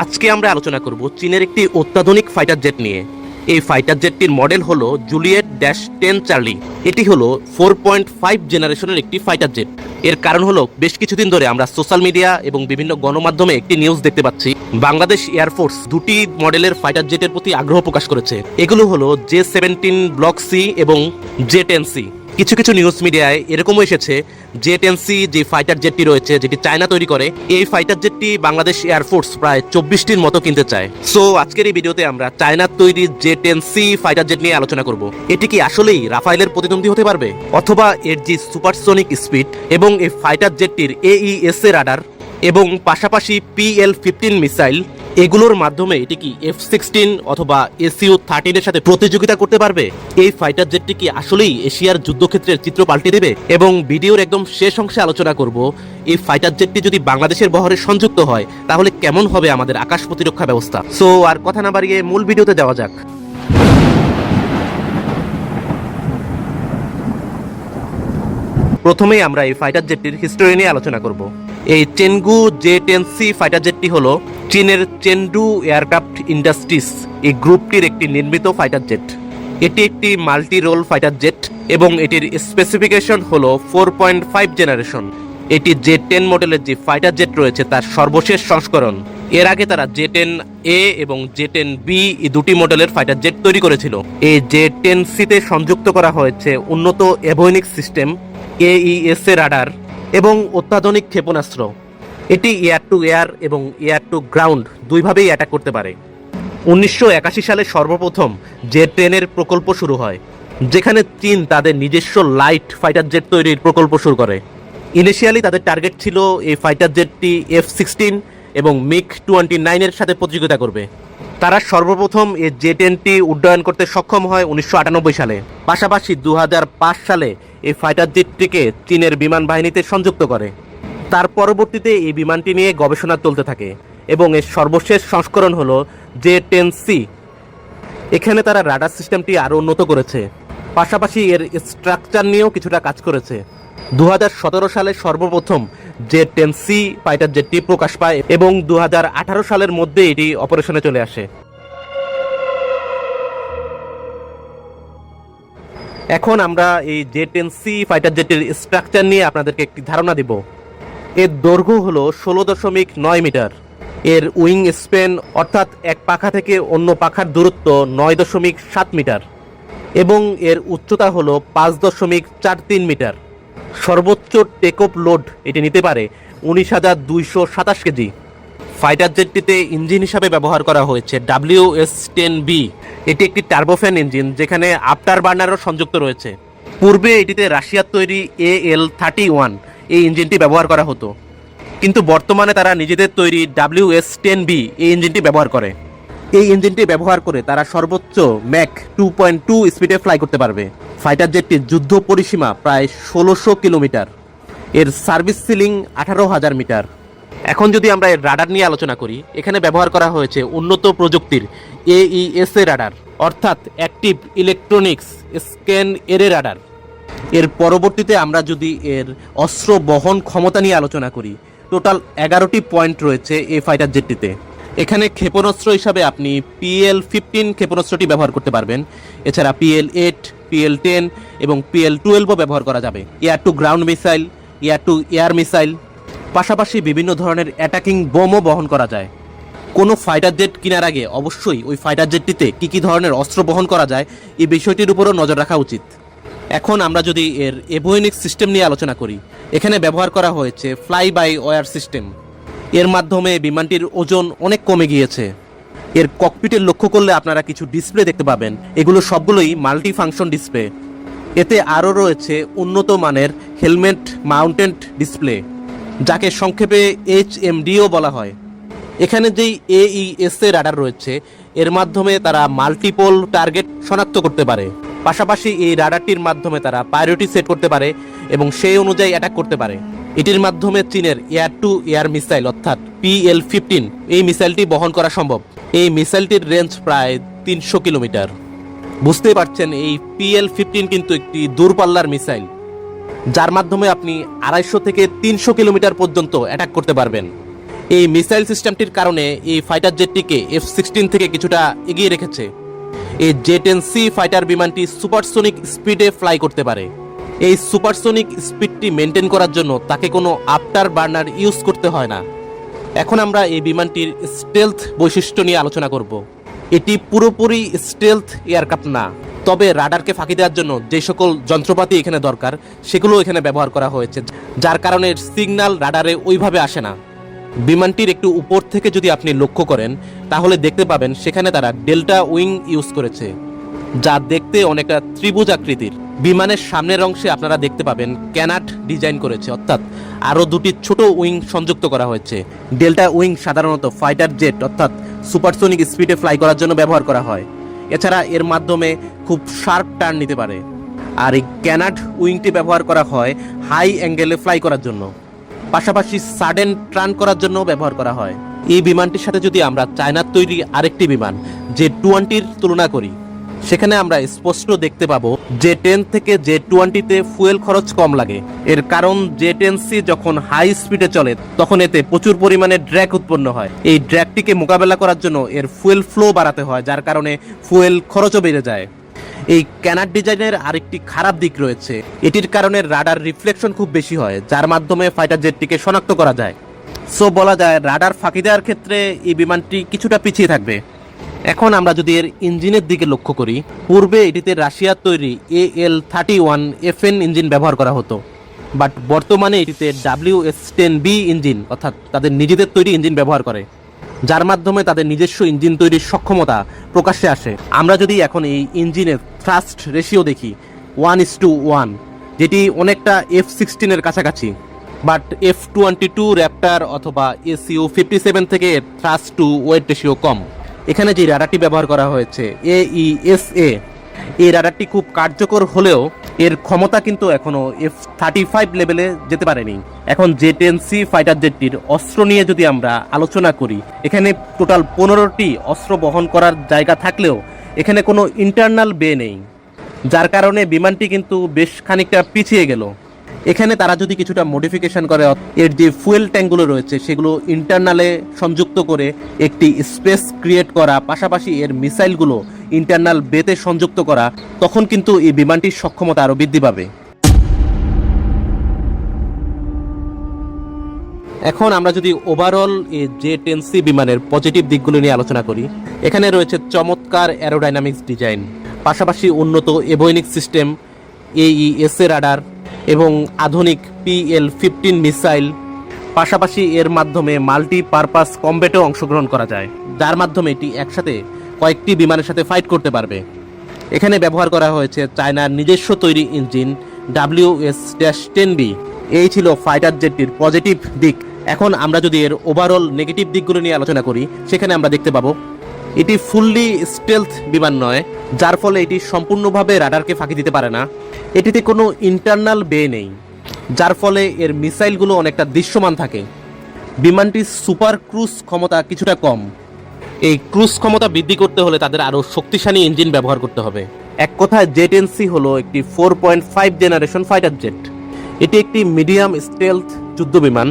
আজকে আমরা আলোচনা করব চীনের একটি অত্যাধুনিক ফাইটার জেট নিয়ে। এই ফাইটার জেটটির মডেল হলো জুলিয়েট ড্যাশ টেন চার্লি এটি হলো ফোর পয়েন্ট ফাইভ জেনারেশনের একটি ফাইটার জেট এর কারণ হলো বেশ কিছুদিন ধরে আমরা সোশ্যাল মিডিয়া এবং বিভিন্ন গণমাধ্যমে একটি নিউজ দেখতে পাচ্ছি। বাংলাদেশ এয়ারফোর্স দুটি মডেলের ফাইটার জেটের প্রতি আগ্রহ প্রকাশ করেছে। এগুলো হলো জে সেভেন্টিন ব্লক সি এবং জে টেন সি কিছু কিছু নিউজ মিডিয়ায় এরকমও এসেছে জে টেন সি যে ফাইটার জেটটি রয়েছে, যেটি চায়না তৈরি করে, এই ফাইটার জেটটি বাংলাদেশ এয়ারফোর্স প্রায় চব্বিশটির মতো কিনতে চায়। সো আজকের এই ভিডিওতে আমরা চায়নার তৈরি J ten C fighter jet নিয়ে আলোচনা করব। এটি কি আসলেই রাফাইলের প্রতিদ্বন্দ্বী হতে পারবে? অথবা এর যে সুপারসোনিক স্পিড এবং এই ফাইটার জেটটির এ রাডার এবং পাশাপাশি পিএল ফিফটিন মিসাইল এগুলোর মাধ্যমে এটি কি এফ সিক্সটিন অথবা এসিউ থার্টিনের সাথে প্রতিযোগিতা করতে পারবে? এই ফাইটার জেটটি কি আসলেই এশিয়ার যুদ্ধক্ষেত্রের চিত্র পাল্টে দেবে? এবং ভিডিওর একদম শেষ অংশে আলোচনা করব, এই ফাইটার জেটটি যদি বাংলাদেশের বহরে সংযুক্ত হয়, তাহলে কেমন হবে আমাদের আকাশ প্রতিরক্ষা ব্যবস্থা? সো আর কথা না বাড়িয়ে মূল ভিডিওতে দেওয়া যাক। প্রথমেই আমরা এই ফাইটার জেটটির হিস্টোরি নিয়ে আলোচনা করব। এই Chengdu J ten C fighter জেটটি হলো চীনের চেন্ডু এয়ারক্রাফট ইন্ডাস্ট্রিজ এই গ্রুপটির একটি নির্মিত ফাইটার জেট এটি একটি মাল্টি রোল ফাইটার জেট এবং এটির স্পেসিফিকেশন হলো ফোর পয়েন্ট ফাইভ জেনারেশন এটি জে টেন মডেলের যে ফাইটার জেট রয়েছে তার সর্বশেষ সংস্করণ। এর আগে তারা জে টেন এ এবং জে টেন বি এই দুটি মডেলের ফাইটার জেট তৈরি করেছিল। এই জে টেন সিতে সংযুক্ত করা হয়েছে উন্নত এভোনিক সিস্টেম এইএস এ রাডার এবং অত্যাধুনিক ক্ষেপণাস্ত্র। এটি এয়ার টু এয়ার এবং এয়ার টু গ্রাউন্ড দুইভাবেই অ্যাটাক করতে পারে। উনিশশো একাশি সালে সর্বপ্রথম জে ট্রেনের প্রকল্প শুরু হয়, যেখানে চীন তাদের নিজস্ব লাইট ফাইটার জেট তৈরির প্রকল্প শুরু করে। ইনিশিয়ালি তাদের টার্গেট ছিল এই ফাইটার জেটটি এফ সিক্সটিন এবং মিক টোয়েন্টি নাইনের সাথে প্রতিযোগিতা করবে। তারা সর্বপ্রথম এই জে টেনটি উড্ডয়ন করতে সক্ষম হয় উনিশশো আটানব্বই সালে। পাশাপাশি দু হাজার পাঁচ সালে এই ফাইটার জেটটিকে চীনের বিমান বাহিনীতে সংযুক্ত করে। তার পরবর্তীতে এই বিমানটি নিয়ে গবেষণা চলতে থাকে এবং এর সর্বশেষ সংস্করণ হলো জে টেন সি। এখানে তারা রাডার সিস্টেমটি আরও উন্নত করেছে। পাশাপাশি এর স্ট্রাকচার নিয়েও কিছুটা কাজ করেছে। দু হাজার সতেরো সালে সর্বপ্রথম জে টেন সি ফাইটার জেটটি প্রকাশ পায় এবং দু হাজার আঠারো সালের মধ্যে এটি অপারেশনে চলে আসে। এখন আমরা এই জে টেন সি ফাইটার জেটের স্ট্রাকচার নিয়ে আপনাদেরকে একটি ধারণা দিব। এর দৈর্ঘ্য হলো ষোলো দশমিক নয় মিটার। এর উইং স্পেন অর্থাৎ এক পাখা থেকে অন্য পাখার দূরত্ব নয় দশমিক সাত মিটার এবং এর উচ্চতা হলো পাঁচ দশমিক চার তিন মিটার। সর্বোচ্চ টেক অফ লোড এটি নিতে পারে উনিশ হাজার দুইশো সাতাশ কেজি। ফাইটার জেটটিতে ইঞ্জিন হিসাবে ব্যবহার করা হয়েছে ডাব্লিউ এস টেন বি। এটি একটি টার্বোফ্যান ইঞ্জিন যেখানে আফটার বার্নারও সংযুক্ত রয়েছে। পূর্বে এটিতে রাশিয়ার তৈরি এ এল থার্টি ওয়ান এই ইঞ্জিনটি ব্যবহার করা হতো। কিন্তু বর্তমানে তারা নিজেদের তৈরি ডাব্লিউ এস টেন বি এই ইঞ্জিনটি ব্যবহার করে। এই ইঞ্জিনটি ব্যবহার করে তারা সর্বোচ্চ ম্যাক টু পয়েন্ট টু স্পিডে ফ্লাই করতে পারবে। ফাইটার জেটটির যুদ্ধ পরিসীমা প্রায় ষোলোশো কিলোমিটার। এর সার্ভিস সিলিং আঠারো হাজার মিটার। এখন যদি আমরা এর রাডার নিয়ে আলোচনা করি, এখানে ব্যবহার করা হয়েছে উন্নত প্রযুক্তির এইএস এ রাডার অর্থাৎ active electronics scan array radar এর পরবর্তীতে আমরা যদি এর অস্ত্র বহন ক্ষমতা নিয়ে আলোচনা করি টোটাল এগারোটি পয়েন্ট রয়েছে এই ফাইটার জেটটিতে এখানে ক্ষেপণাস্ত্র হিসাবে আপনি পিএল ফিফটিন ক্ষেপণাস্ত্রটি ব্যবহার করতে পারবেন। এছাড়া পিএল এইট পিএল টেন এবং পিএল টুয়েলভও ব্যবহার করা যাবে। Air to ground missile air to air missile পাশাপাশি বিভিন্ন ধরনের অ্যাটাকিং বোমও বহন করা যায়। কোনো ফাইটার জেট কেনার আগে অবশ্যই ওই ফাইটার জেটটিতে কী কী ধরনের অস্ত্র বহন করা যায়, এই বিষয়টির উপরও নজর রাখা উচিত। এখন আমরা যদি এর এভোয়েনিক সিস্টেম নিয়ে আলোচনা করি, এখানে ব্যবহার করা হয়েছে ফ্লাই বাই ওয়ার সিস্টেম এর মাধ্যমে বিমানটির ওজন অনেক কমে গিয়েছে। এর ককপিটের লক্ষ্য করলে আপনারা কিছু ডিসপ্লে দেখতে পাবেন। এগুলো সবগুলোই মাল্টি ফাংশন ডিসপ্লে এতে আরও রয়েছে উন্নত মানের হেলমেট মাউন্টেড ডিসপ্লে যাকে সংক্ষেপে এইচ এমডিও বলা হয়। এখানে যেই এইএস এ রাডার রয়েছে, এর মাধ্যমে তারা মাল্টিপল টার্গেট শনাক্ত করতে পারে। পাশাপাশি এই রাডারটির মাধ্যমে তারা প্রায়োরিটি সেট করতে পারে এবং সেই অনুযায়ী অ্যাটাক করতে পারে। এটির মাধ্যমে চীনের এয়ার টু এয়ার মিসাইল অর্থাৎ পিএল ফিফটিন এই মিসাইলটি বহন করা সম্ভব। এই মিসাইলটির রেঞ্জ প্রায় তিনশো কিলোমিটার। বুঝতেই পারছেন, এই পিএল ফিফটিন কিন্তু একটি দূরপাল্লার মিসাইল, যার মাধ্যমে আপনি আড়াইশো থেকে তিনশো কিলোমিটার পর্যন্ত অ্যাটাক করতে পারবেন। এই মিসাইল সিস্টেমটির কারণে এই ফাইটার জেটটিকে এফ সিক্সটিন থেকে কিছুটা এগিয়ে রেখেছে। এই জে টেন সি ফাইটার বিমানটি সুপারসোনিক স্পিডে ফ্লাই করতে পারে। এই সুপারসোনিক স্পিডটি মেনটেন করার জন্য তাকে কোনো আফটার বার্নার ইউজ করতে হয় না। এখন আমরা এই বিমানটির স্টেলথ বৈশিষ্ট্য নিয়ে আলোচনা করব। এটি পুরোপুরি স্টেলথ এয়ারক্রাফট না, তবে রাডারকে ফাঁকি দেওয়ার জন্য যে সকল যন্ত্রপাতি এখানে দরকার, সেগুলো এখানে ব্যবহার করা হয়েছে, যার কারণে সিগন্যাল রাডারে ওইভাবে আসে না। বিমানটির একটু উপর থেকে যদি আপনি লক্ষ্য করেন, তাহলে দেখতে পাবেন সেখানে তারা ডেল্টা উইং ইউজ করেছে। যা দেখতে অনেকটা ত্রিভুজ আকৃতির। বিমানের সামনের অংশে আপনারা দেখতে পাবেন ক্যানাট ডিজাইন করেছে, অর্থাৎ আরও দুটি ছোট উইং সংযুক্ত করা হয়েছে। ডেল্টা উইং সাধারণত ফাইটার জেট, অর্থাৎ সুপারসোনিক স্পিডে ফ্লাই করার জন্য ব্যবহার করা হয়। এছাড়া এর মাধ্যমে খুব শার্প টার্ন নিতে পারে। আর এই ক্যানাট উইংটি ব্যবহার করা হয় হাই অ্যাঙ্গেলে ফ্লাই করার জন্য। পাশাপাশি সাডেন ট্রান করার জন্য ব্যবহার করা হয়। এই বিমানটির সাথে যদি আমরা চায়নার তৈরি আরেকটি বিমান, যে টোয়েন্টির তুলনা করি সেখানে আমরা স্পষ্ট দেখতে পাবো যে টেন থেকে যে টোয়েন্টিতে ফুয়েল খরচ কম লাগে। এর কারণ যে টেন সি যখন হাই স্পিডে চলে, তখন এতে প্রচুর পরিমাণে ড্র্যাক উৎপন্ন হয়। এই ড্র্যাকটিকে মোকাবেলা করার জন্য এর ফুয়েল ফ্লো বাড়াতে হয়, যার কারণে ফুয়েল খরচও বেড়ে যায়। এই ক্যানার ডিজাইনের আরেকটি খারাপ দিক রয়েছে। এটির কারণে রাডার রিফ্লেকশন খুব বেশি হয়, যার মাধ্যমে ফাইটার জেটটিকে শনাক্ত করা যায়। সো বলা যায় রাডার ফাঁকি দেওয়ার ক্ষেত্রে এই বিমানটি কিছুটা পিছিয়ে থাকবে। এখন আমরা যদি এর ইঞ্জিনের দিকে লক্ষ্য করি, পূর্বে এটিতে রাশিয়ার তৈরি A L thirty one F N engine ব্যবহার করা হতো। বাট বর্তমানে এটিতে W S ten B engine, অর্থাৎ তাদের নিজেদের তৈরি ইঞ্জিন ব্যবহার করে, যার মাধ্যমে তাদের নিজস্ব ইঞ্জিন তৈরির সক্ষমতা প্রকাশ্যে আসে। আমরা যদি এখন এই ইঞ্জিনের থ্রাস্ট রেশিও দেখি, ওয়ান ইস টু ওয়ান, যেটি অনেকটা এফ সিক্সটিনের কাছাকাছি। But F twenty two Raptor অথবা এসিও ফিফটি সেভেন থেকে থ্রাস্ট টু ওয়েট রেশিও কম। এখানে যে রাডারটি ব্যবহার করা হয়েছে এ ই এস এ এই রাডারটি খুব কার্যকর হলেও এর ক্ষমতা কিন্তু এখনও এফ থার্টি ফাইভ লেভেলে যেতে পারেনি। এখন জে টেন সি ফাইটার জেটটির অস্ত্র নিয়ে যদি আমরা আলোচনা করি, এখানে টোটাল পনেরোটি অস্ত্র বহন করার জায়গা থাকলেও এখানে কোনো ইন্টারনাল বে নেই। যার কারণে বিমানটি কিন্তু বেশ খানিকটা পিছিয়ে গেল। এখানে তারা যদি কিছুটা মডিফিকেশন করে, এর যে ফুয়েল ট্যাঙ্কগুলো রয়েছে, সেগুলো ইন্টারনালে সংযুক্ত করে একটি স্পেস ক্রিয়েট করা, পাশাপাশি এর মিসাইলগুলো ইন্টারনাল বেতে সংযুক্ত করা, তখন কিন্তু এই বিমানটির সক্ষমতা আরও বৃদ্ধি পাবে। এখন আমরা যদি ওভারঅল জে টেন সি বিমানের পজিটিভ দিকগুলো নিয়ে আলোচনা করি, এখানে রয়েছে চমৎকার অ্যারোডাইনামিক্স ডিজাইন পাশাপাশি উন্নত এভোইনিক সিস্টেম এইএসএ রাডার এবং আধুনিক পিএল ফিফটিন মিসাইল, পাশাপাশি এর মাধ্যমে মাল্টি পারপাস কম্বেটেও অংশগ্রহণ করা যায়, যার মাধ্যমে এটি একসাথে কয়েকটি বিমানের সাথে ফাইট করতে পারবে। এখানে ব্যবহার করা হয়েছে চায়নার নিজস্ব তৈরি engine W S dash ten B এই ছিল ফাইটার জেটটির পজিটিভ দিক। এখন আমরা যদি এর ওভারঅল নেগেটিভ দিকগুলো নিয়ে আলোচনা করি, সেখানে আমরা দেখতে পাবো এটি ফুললি স্টেলথ বিমান নয়, যার ফলে এটি সম্পূর্ণভাবে রাডারকে ফাঁকি দিতে পারে না। এটিতে কোনো ইন্টারনাল বে নেই, যার ফলে এর মিসাইলগুলো অনেকটা দৃশ্যমান থাকে। বিমানটির সুপার ক্রুজ ক্ষমতা কিছুটা কম। এই ক্রুজ ক্ষমতা বৃদ্ধি করতে হলে তাদের আরও শক্তিশালী ইঞ্জিন ব্যবহার করতে হবে। এক কথায় জেট এনসি হলো একটি four point five generation fighter jet এটি একটি মিডিয়াম স্টেলথ যুদ্ধ বিমান।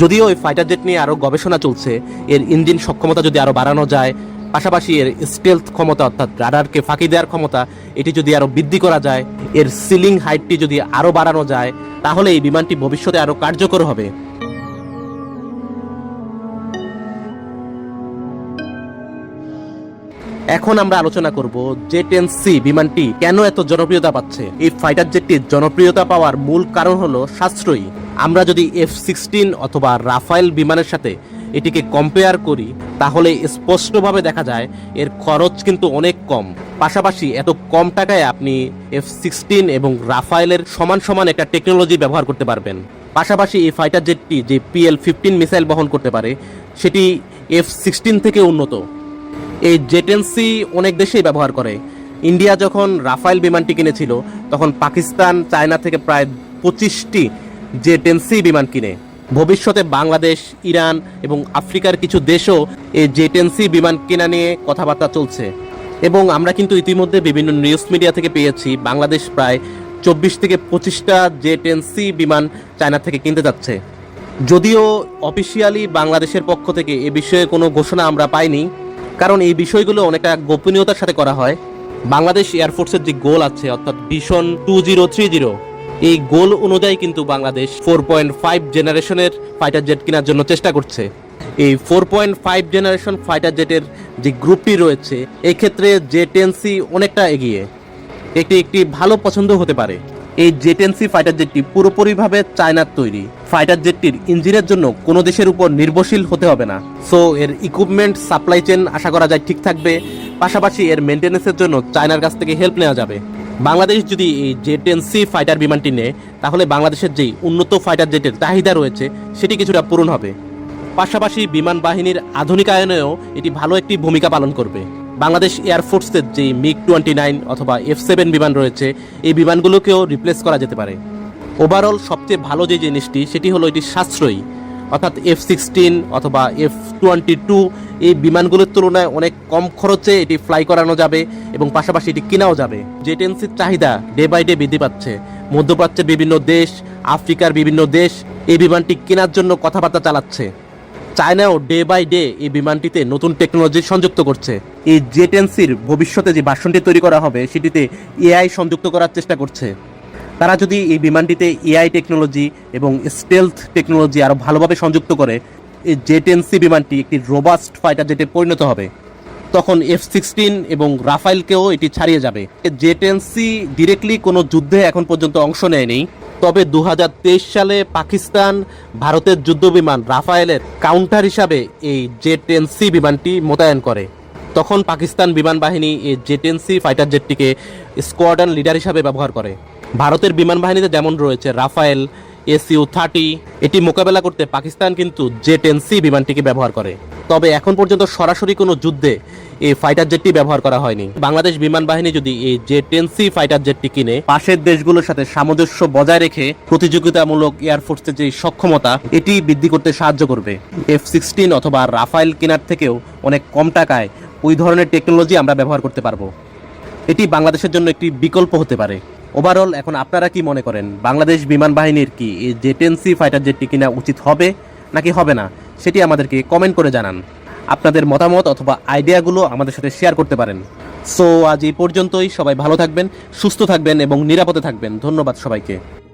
যদিও এই ফাইটার জেট নিয়ে আরও গবেষণা চলছে, এর ইঞ্জিন সক্ষমতা যদি আরও বাড়ানো যায় পাশাপাশি এর স্টেলথ ক্ষমতা অর্থাৎ রাডারকে ফাঁকি দেওয়ার ক্ষমতা, এটি যদি আরও বৃদ্ধি করা যায়, এর সিলিং হাইটটি যদি আরও বাড়ানো যায়, তাহলে এই বিমানটি ভবিষ্যতে আরও কার্যকর হবে। এখন আমরা আলোচনা করব জে টেন সি বিমানটি কেন এত জনপ্রিয়তা পাচ্ছে? এই ফাইটার জেটটির জনপ্রিয়তা পাওয়ার মূল কারণ হলো সাশ্রয়ী। আমরা যদি এফ সিক্সটিন অথবা রাফায়েল বিমানের সাথে এটিকে কম্পেয়ার করি, তাহলে স্পষ্টভাবে দেখা যায় এর খরচ কিন্তু অনেক কম। পাশাপাশি এত কম টাকায় আপনি এফ সিক্সটিন এবং রাফায়েলের সমান সমান একটা টেকনোলজি ব্যবহার করতে পারবেন। পাশাপাশি এই ফাইটার জেটটি যে পিএল ফিফটিন মিসাইল বহন করতে পারে, সেটি এফ সিক্সটিন থেকে উন্নত। এই জেটেন্সি অনেক দেশেই ব্যবহার করে। ইন্ডিয়া যখন রাফাইল বিমানটি কিনেছিল, তখন পাকিস্তান, চায়না থেকে প্রায় পঁচিশটি জেটেন্সি বিমান কিনে। ভবিষ্যতে বাংলাদেশ, ইরান এবং আফ্রিকার কিছু দেশও এই জেটেন্সি বিমান কেনা নিয়ে কথাবার্তা চলছে। এবং আমরা কিন্তু ইতিমধ্যে বিভিন্ন নিউজ মিডিয়া থেকে পেয়েছি, বাংলাদেশ প্রায় চব্বিশ থেকে পঁচিশটা জেটেন্সি বিমান চায়না থেকে কিনতে যাচ্ছে। যদিও অফিসিয়ালি বাংলাদেশের পক্ষ থেকে এ বিষয়ে কোনো ঘোষণা আমরা পাইনি, কারণ এই বিষয়গুলো অনেকটা গোপনীয়তার সাথে করা হয়। বাংলাদেশ এয়ারফোর্সের যে গোল আছে, অর্থাৎ vision two zero three zero এই গোল অনুযায়ী কিন্তু বাংলাদেশ ফোর পয়েন্ট ফাইভ জেনারেশনের ফাইটার জেট কেনার জন্য চেষ্টা করছে। এই four point five generation fighter জেটের যে গ্রুপটি রয়েছে, এক্ষেত্রে ক্ষেত্রে জে টেনসি অনেকটা এগিয়ে। এটি একটি ভালো পছন্দ হতে পারে। এই জেটেন্সি ফাইটার জেটটি পুরোপুরিভাবে চায়নার তৈরি। ফাইটার জেটটির ইঞ্জিনের জন্য কোনো দেশের উপর নির্ভরশীল হতে হবে না। সো এর ইকুইপমেন্ট সাপ্লাই চেন আশা করা যায় ঠিক থাকবে। পাশাপাশি এর মেনটেন্যান্সের জন্য চায়নার কাছ থেকে হেল্প নেওয়া যাবে। বাংলাদেশ যদি এই জেটেন্সি ফাইটার বিমানটি নেয়, তাহলে বাংলাদেশের যেই উন্নত ফাইটার জেটের চাহিদা রয়েছে, সেটি কিছুটা পূরণ হবে। পাশাপাশি বিমান বাহিনীর আধুনিকায়নেও এটি ভালো একটি ভূমিকা পালন করবে। বাংলাদেশ এয়ারফোর্সের যে মিগ টোয়েন্টি নাইন অথবা এফ সেভেন বিমান রয়েছে, এই বিমানগুলোকেও রিপ্লেস করা যেতে পারে। ওভারঅল সবচেয়ে ভালো যে জিনিসটি, সেটি হলো এটি সাশ্রয়ী। অর্থাৎ এফ সিক্সটিন অথবা এফ টোয়েন্টি টু এই বিমানগুলোর তুলনায় অনেক কম খরচে এটি ফ্লাই করানো যাবে এবং পাশাপাশি এটি কেনাও যাবে। জেটেন্সির চাহিদা ডে বাই ডে বৃদ্ধি পাচ্ছে। মধ্যপ্রাচ্যের বিভিন্ন দেশ, আফ্রিকার বিভিন্ন দেশ এই বিমানটি কেনার জন্য কথাবার্তা চালাচ্ছে। চায়নাও ডে বাই ডে এই বিমানটিতে নতুন টেকনোলজি সংযুক্ত করছে। এই জেটেন্সির ভবিষ্যতে যে ভার্সনটি তৈরি করা হবে, সেটিতে এআই সংযুক্ত করার চেষ্টা করছে। তারা যদি এই বিমানটিতে এআই টেকনোলজি এবং স্টেলথ টেকনোলজি আরও ভালোভাবে সংযুক্ত করে, এই জেটেন্সি বিমানটি একটি রোবাস্ট ফাইটার জেটে পরিণত হবে, তখন এফ সিক্সটিন এবং রাফাইলকেও এটি ছাড়িয়ে যাবে। জেটেন্সি ডিরেক্টলি কোনো যুদ্ধে এখন পর্যন্ত অংশ নেয়নি, তবে দু হাজার তেইশ সালে পাকিস্তান ভারতের যুদ্ধ বিমান রাফায়েলের কাউন্টার হিসাবে এই জে টেন বিমানটি মোতায়েন করে। তখন পাকিস্তান বিমান বাহিনী এই জে টেন ফাইটার জেটটিকে স্কোয়াডান লিডার হিসাবে ব্যবহার করে। ভারতের বিমান বাহিনীতে যেমন রয়েছে রাফায়েল এসইউ থার্টি এটি মোকাবেলা করতে পাকিস্তান কিন্তু জে টেন সি বিমানটিকে ব্যবহার করে। তবে এখন পর্যন্ত সরাসরি কোনো যুদ্ধে এই ফাইটার জেটটি ব্যবহার করা হয়নি। বাংলাদেশ বিমান বাহিনী যদি এই জে টেন সি ফাইটার জেটটি কিনে, পাশের দেশগুলোর সাথে সামঞ্জস্য বজায় রেখে প্রতিযোগিতামূলক এয়ারফোর্সের যে সক্ষমতা, এটি বৃদ্ধি করতে সাহায্য করবে। এফ সিক্সটিন অথবা রাফাইল কেনার থেকেও অনেক কম টাকায় ওই ধরনের টেকনোলজি আমরা ব্যবহার করতে পারব। এটি বাংলাদেশের জন্য একটি বিকল্প হতে পারে। ওভারঅল এখন আপনারা কি মনে করেন? বাংলাদেশ বিমান বাহিনীর কি এই জেটেন্সি ফাইটার জেটটি কিনা উচিত হবে নাকি হবে না? সেটি আমাদেরকে কমেন্ট করে জানান। আপনাদের মতামত অথবা আইডিয়াগুলো আমাদের সাথে শেয়ার করতে পারেন। সো আজ এই পর্যন্তই। সবাই ভালো থাকবেন, সুস্থ থাকবেন এবং নিরাপদে থাকবেন। ধন্যবাদ সবাইকে।